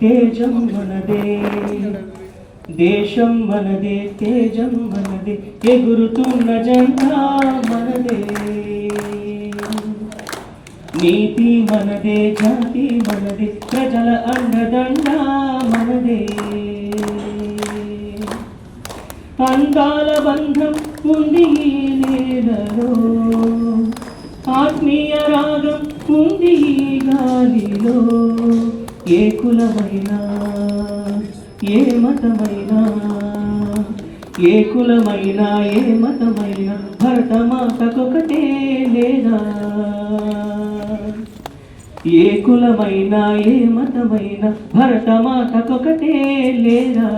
తేజం మనదే దేశం మనదే తేజం మనదే ఎగురుతున్న జెండా మనదే. నీతి మనదే జాతి మనదే ప్రజల అండదండ మనదే. అందాల బంధం ఉంది నేలలో ఆత్మీయ రాగం ఉంది గాలిలో ఏ కులమైనా ఏ మతమైనా ఏ కులమైనా ఏ మతమైనా భరతమాతకొకటే లేదా? ఏ కులమైనా ఏ మతమైనా భరతమాతకొకటే లేదా?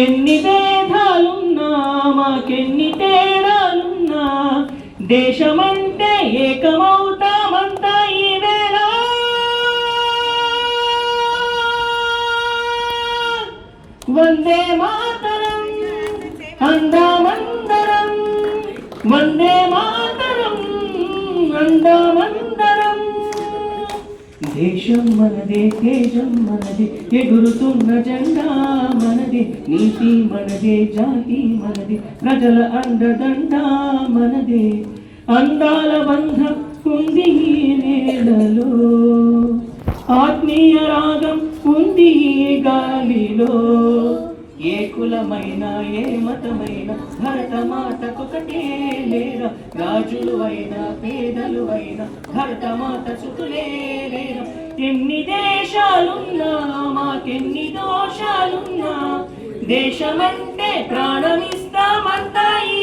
ఎన్ని భేదాలున్నా మాకెన్ని తేడాలున్నా దేశమన్న వందే మాతరం. అందామందరం. వందే మాతరం. అందామందరం. దేశం మనదే తేజం మనది ఎగురుతున్న జెండా మనది నీతి మనదే జాతి మనది ప్రజల అండదండ మనది. అందాల బంధం ఉంది గాలిలో ఏ కులమైన ఏ మతమైన భరతమాతకొకటే లేరా? రాజులు అయినా పేదలు అయినా భరతమాత చుతులే లేరా? ఎన్ని దేశాలున్నా మాకెన్ని దోషాలున్నా దేశమంటే ప్రాణమిస్తామంతా ఈ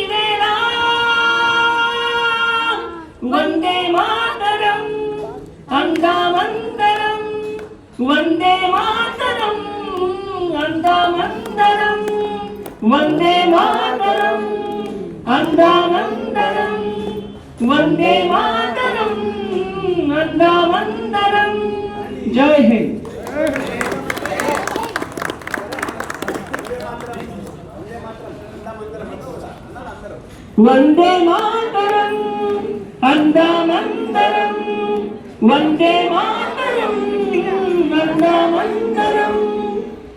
వందే మాతరం అందామంతరం వందే మా అందామంతరం వందే మాతరం అందామంతరం వందే మాతరం అందామంతరం జై హింద్. వందే మాతరం అందామంతరం వందే మాతరం అందామంతరం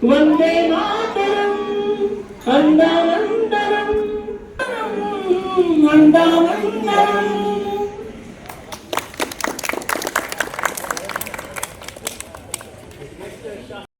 వందే మాతరం అందామంతరం అందామంతరం